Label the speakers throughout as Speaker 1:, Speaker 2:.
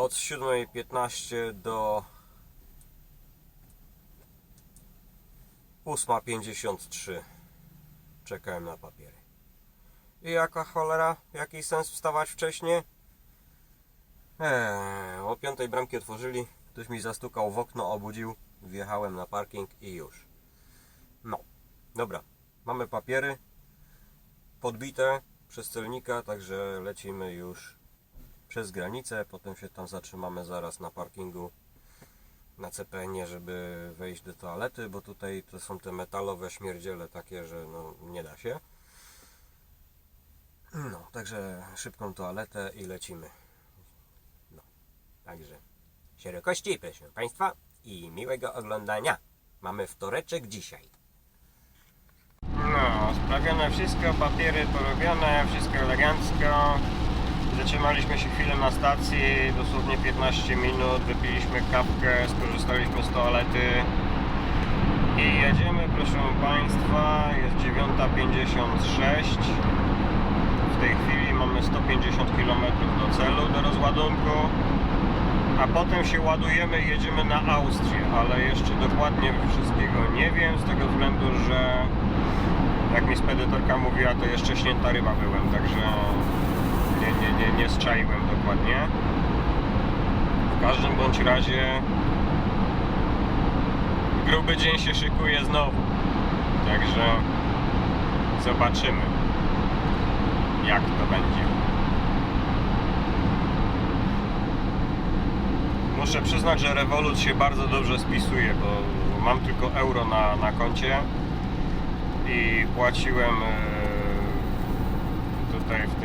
Speaker 1: od 7.15 do 8.53 czekałem na papiery. I jaka cholera? Jaki sens wstawać wcześniej? Eee, o piątej bramki otworzyli, ktoś mi zastukał w okno, obudził, wjechałem na parking i już. No, dobra, mamy papiery podbite przez celnika, także lecimy już przez granicę, potem się tam zatrzymamy zaraz na parkingu na CPN, żeby wejść do toalety, bo tutaj to są te metalowe śmierdziele takie, że no, nie da się. No, także szybką toaletę i lecimy. No, także szerokości, proszę Państwa, i miłego oglądania. Mamy wtoreczek dzisiaj. No, sprawione wszystko, papiery porobione, wszystko elegancko. Zatrzymaliśmy się chwilę na stacji, dosłownie 15 minut, wypiliśmy kawkę, skorzystaliśmy z toalety i jedziemy, proszę Państwa, jest 9.56. W tej chwili mamy 150 km do celu, do rozładunku, a potem się ładujemy i jedziemy na Austrię, ale jeszcze dokładnie wszystkiego nie wiem, z tego względu, że jak mi spedytorka mówiła, to jeszcze śnięta ryba byłem, także nie, nie, nie, nie zczaiłem dokładnie. W każdym bądź razie gruby dzień się szykuje znowu. Także zobaczymy jak to będzie. Muszę przyznać, że Revolut się bardzo dobrze spisuje, bo mam tylko euro na, na koncie i płaciłem e, tutaj w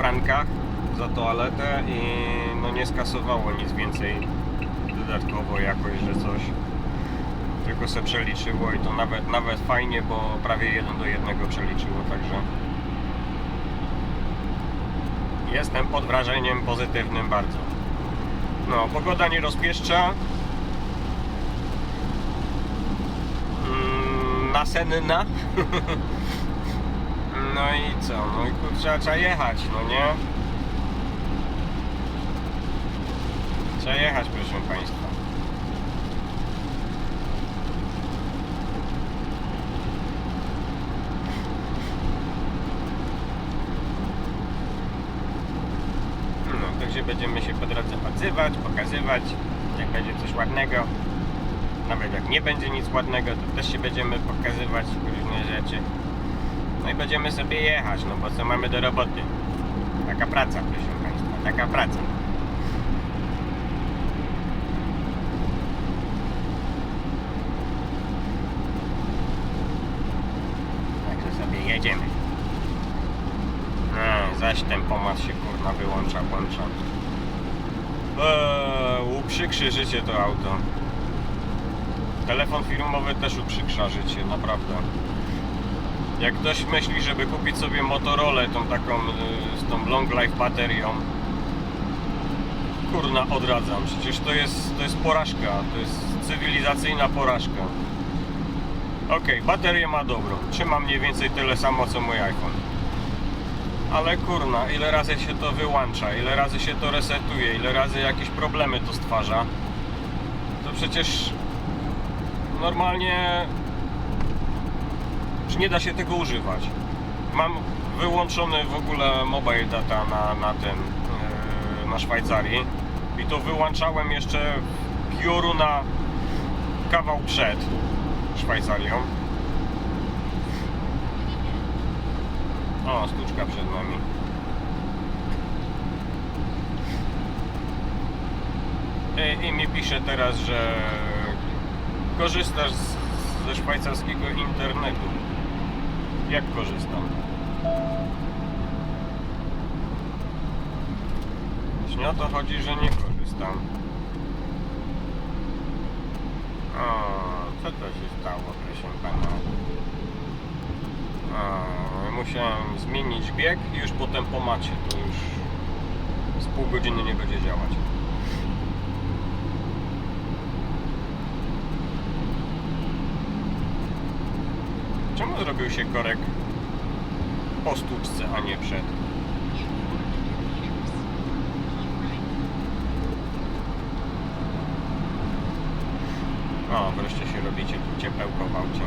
Speaker 1: frankach za toaletę i no nie skasowało nic więcej dodatkowo jakoś, że coś tylko se przeliczyło i to nawet, nawet fajnie, bo prawie jeden do jednego przeliczyło, także jestem pod wrażeniem pozytywnym bardzo. No, pogoda nie rozpieszcza. Mm, Nasenna. No i co? No i kurczę, trzeba jechać, no nie? Trzeba jechać, proszę Państwa. No, także będziemy się po drodze odzywać, pokazywać, jak będzie coś ładnego. Nawet jak nie będzie nic ładnego, to też się będziemy pokazywać różne rzeczy. No i będziemy sobie jechać, no bo co mamy do roboty? Taka praca, proszę Państwa, taka praca. Także sobie jedziemy. No, zaś ten pomad się kurna wyłącza, włącza. Eee, uprzykrzy życie to auto. Telefon firmowy też uprzykrza życie, naprawdę. Jak ktoś myśli, żeby kupić sobie Motorola, tą taką y, z tą long life baterią, kurna odradzam. Przecież to jest, to jest porażka, to jest cywilizacyjna porażka. Okej, baterię ma dobrą, trzyma mniej więcej tyle samo co mój iPhone. Ale kurna, ile razy się to wyłącza, ile razy się to resetuje, ile razy jakieś problemy to stwarza, to przecież normalnie że nie da się tego używać. Mam wyłączony w ogóle mobile data na, na tym, yy, na Szwajcarii i to wyłączałem jeszcze pióru na kawał przed Szwajcarią. O, stuczka przed nami. I, I mi pisze teraz, że korzystasz z, ze szwajcarskiego internetu. Jak korzystam? Czy nie o to chodzi, że nie korzystam? O, co to się stało, proszę pana? O, musiałem zmienić bieg i już po tempomacie to już z pół godziny nie będzie działać. Czemu zrobił się korek po sztuczce, a nie przed? O, wreszcie się robicie ciepełko w aucie.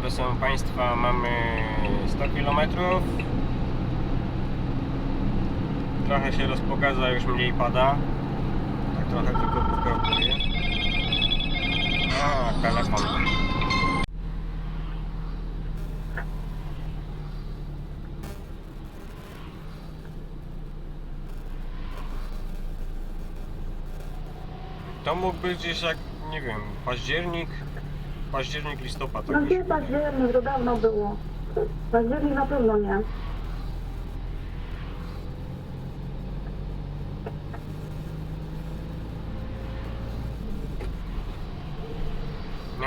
Speaker 1: Proszę Państwa, mamy 100 kilometrów. Trochę się rozpogadza, już mniej pada. Tak trochę tylko pokropuje. A, telefon. To mógł być gdzieś jak, nie wiem, październik, październik, listopad.
Speaker 2: No
Speaker 1: jakoś.
Speaker 2: gdzie październik, to dawno było. Październik na pewno nie.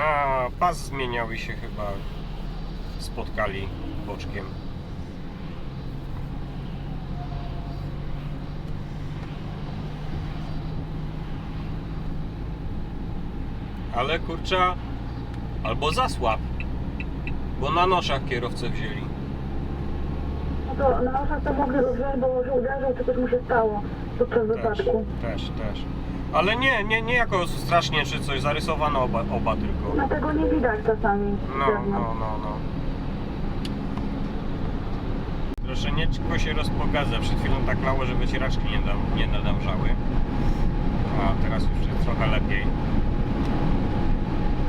Speaker 1: A, pas zmieniał i się chyba spotkali boczkiem. Ale kurcza, albo zasłab, bo na noszach kierowcę wzięli.
Speaker 2: No to na oczach to mogli wziąć, bo się uderzył, czy coś mu się stało podczas
Speaker 1: Też,
Speaker 2: wypadku.
Speaker 1: też, też. Ale nie, nie, nie jako strasznie czy coś, zarysowano oba, oba tylko.
Speaker 2: No tego nie widać czasami.
Speaker 1: No, no, no, no. Troszeczkę się rozpogadza. Przed chwilą tak mało, że wycieraczki nie, dam, nie nadążały. A teraz już jest trochę lepiej.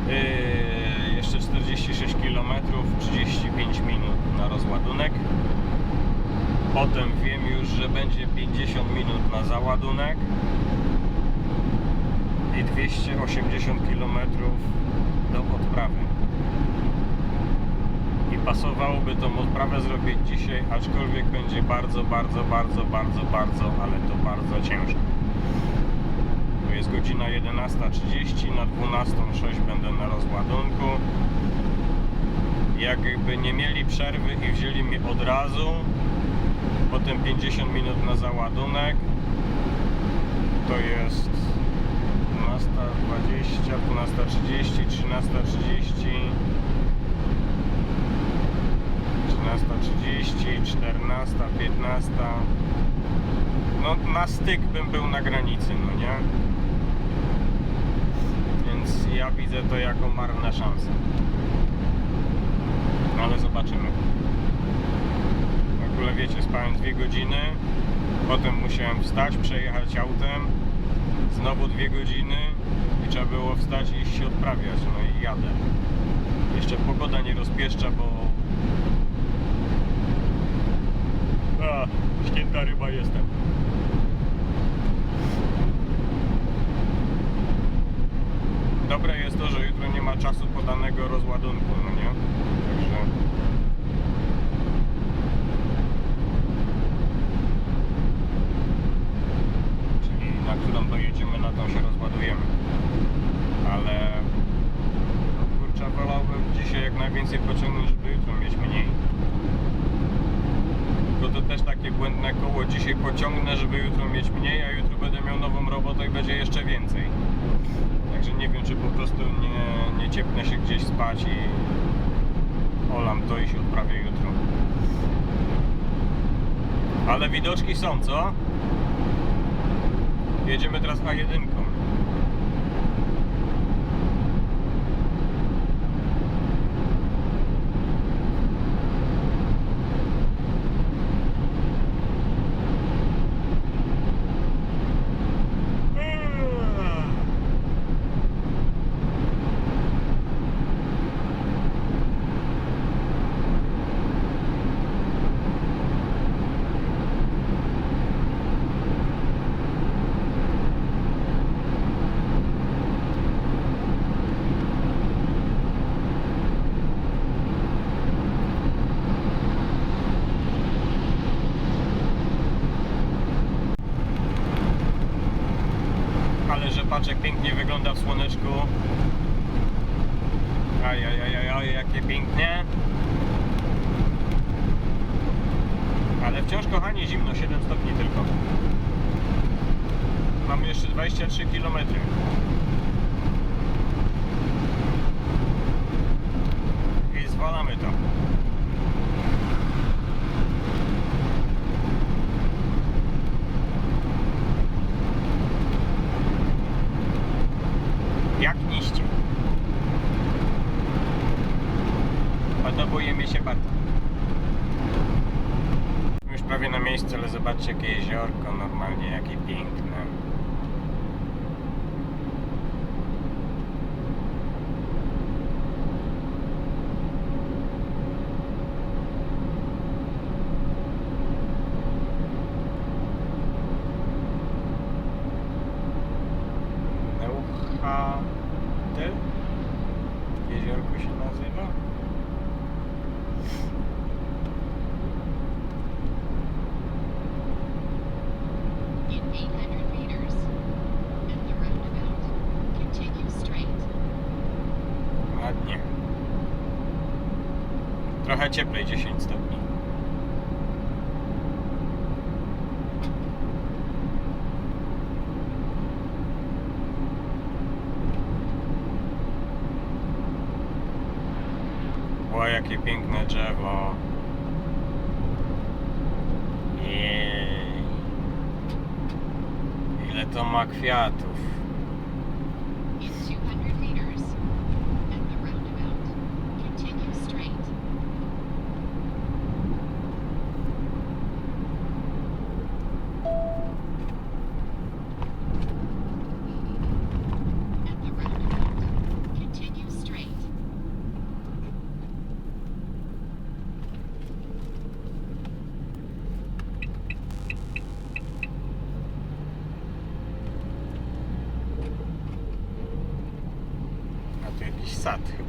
Speaker 1: Yy, jeszcze 46 km, 35 minut na rozładunek. Potem wiem już, że będzie 50 minut na załadunek i 280 km do odprawy. I pasowałoby tą odprawę zrobić dzisiaj, aczkolwiek będzie bardzo, bardzo, bardzo, bardzo, bardzo, ale to bardzo ciężko. To jest godzina 11.30, na 12.06 będę na rozładunku. Jakby nie mieli przerwy i wzięli mnie od razu, potem 50 minut na załadunek, to jest 12.20, 12.30, 13.30 13.30, 14, 15 No na styk bym był na granicy, no nie? Więc ja widzę to jako marne szanse. No ale zobaczymy. W ogóle wiecie, spałem dwie godziny, potem musiałem wstać, przejechać autem, znowu dwie godziny i trzeba było wstać i iść się odprawiać, no i jadę. Jeszcze pogoda nie rozpieszcza, bo a, ścięta ryba jestem. Dobre jest to, że jutro nie ma czasu podanego rozładunku, no nie? Także... Czyli na którą dojedziemy, na tą się rozładujemy. Ale... No kurczę, wolałbym dzisiaj jak najwięcej pociągnąć, żeby jutro mieć mniej. Tylko to też takie błędne koło. Dzisiaj pociągnę, żeby jutro mieć mniej, a jutro będę i będzie jeszcze więcej. Także nie wiem, czy po prostu nie, nie ciepnę się gdzieś spać i olam to i się odprawię jutro. Ale widoczki są, co? Jedziemy teraz A1. Ale rzepaczek pięknie wygląda w słoneczku. Ajajajaj, jakie pięknie. Ale wciąż kochanie zimno, 7 stopni tylko. Mamy jeszcze 23 km. Jest Rozwalamy to. Jak niście. Podobuje mi się bardzo. Już prawie na miejscu, ale zobaczcie jakie jeziorko normalnie, jakie piękne. Neuchatel? Jeziorko się nazywa?
Speaker 3: In 800 meters, at the roundabout, continue straight.
Speaker 1: Ładnie. Trochę cieplej, 10 stopni. O, jakie piękne drzewo. Jej. Ile to ma kwiatów.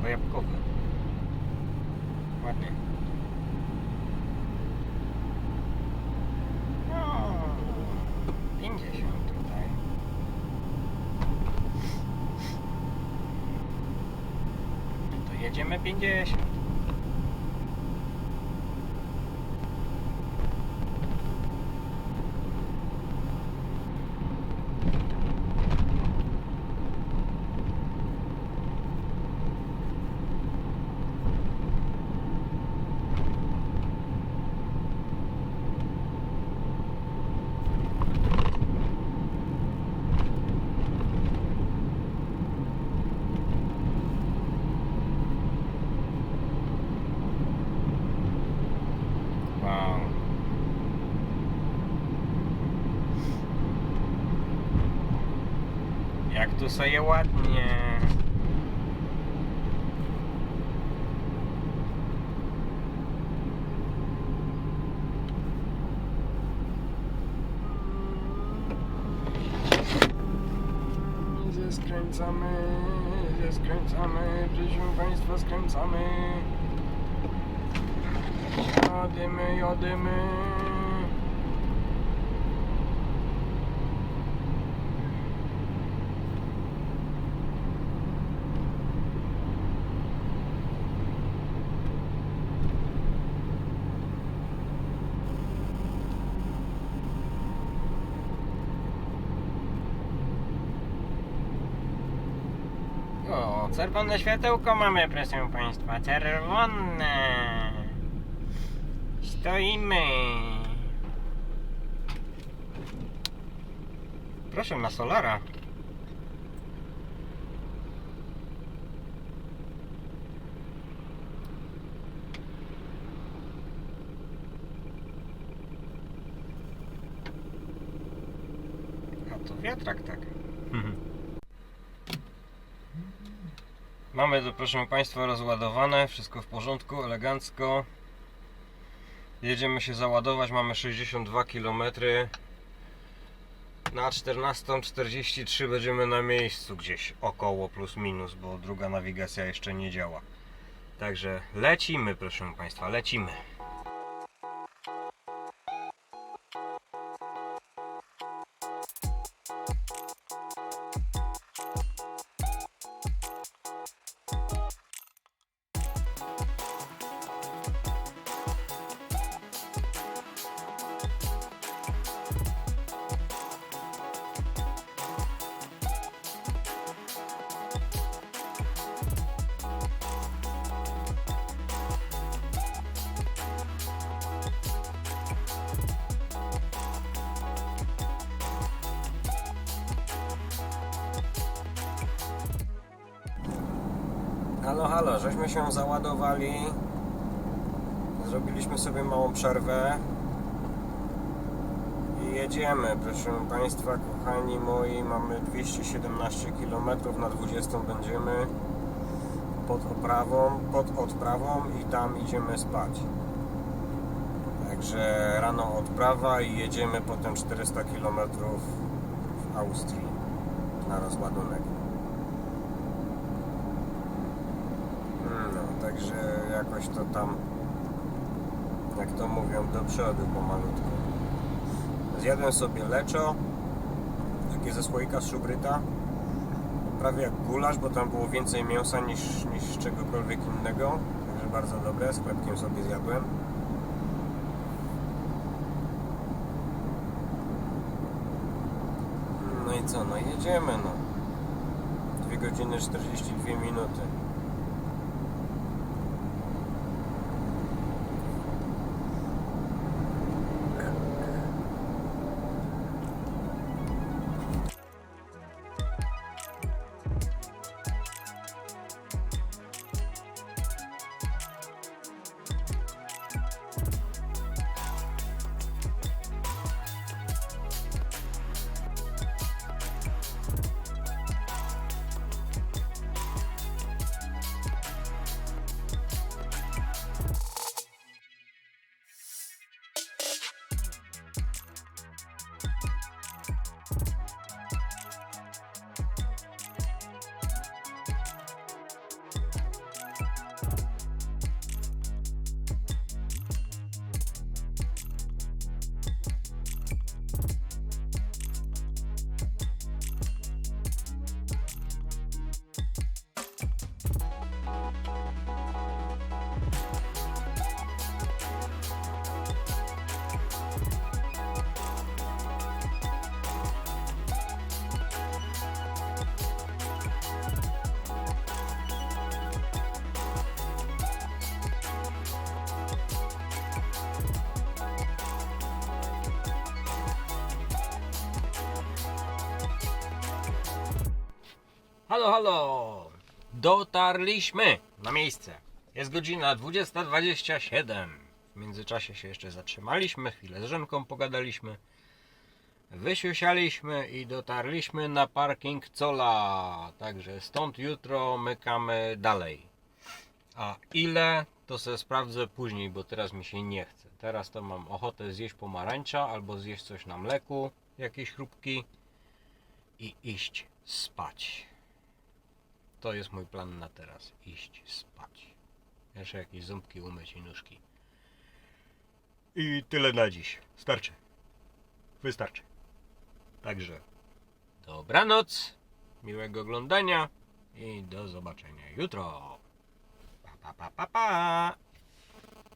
Speaker 1: Sad, chyba jabłkowy. Ładnie. O, 50 tutaj. No to jedziemy 50. Sobie ładnie. Zeskręcamy, zeskręcamy, proszę Państwa, skręcamy. Jadymy, jadymy. O, czerwone światełko mamy, proszę Państwa, czerwone. Stoimy. Proszę na Solara. A to wiatrak tak. Mamy to, proszę Państwa, rozładowane, wszystko w porządku, elegancko. Jedziemy się załadować, mamy 62 km. Na 14.43 będziemy na miejscu gdzieś około plus minus, bo druga nawigacja jeszcze nie działa. Także lecimy, proszę Państwa, lecimy. Halo, halo, żeśmy się załadowali. Zrobiliśmy sobie małą przerwę. I jedziemy, proszę Państwa, kochani moi. Mamy 217 km, na 20 będziemy pod oprawą, pod odprawą i tam idziemy spać. Także rano odprawa i jedziemy potem 400 km w Austrii na rozładunek. No, także jakoś to tam, jak to mówią, do przodu pomalutku. Zjadłem sobie leczo, takie ze słoika z szubryta, prawie jak gulasz, bo tam było więcej mięsa niż, niż czegokolwiek innego, także bardzo dobre, z chlebkiem sobie zjadłem. No i co, no jedziemy no. 2 godziny 42 minuty. Halo, halo! Dotarliśmy na miejsce. Jest godzina 20.27. W międzyczasie się jeszcze zatrzymaliśmy, chwilę z Żenką pogadaliśmy. Wysiusialiśmy i dotarliśmy na parking Cola. Także stąd jutro mykamy dalej. A ile to sobie sprawdzę później, bo teraz mi się nie chce. Teraz to mam ochotę zjeść pomarańcza albo zjeść coś na mleku, jakieś chrupki i iść spać. To jest mój plan na teraz. Iść spać. Jeszcze jakieś ząbki umyć i nóżki. I tyle na dziś. Starczy. Wystarczy. Także dobranoc, miłego oglądania i do zobaczenia jutro. Pa, pa, pa, pa, pa.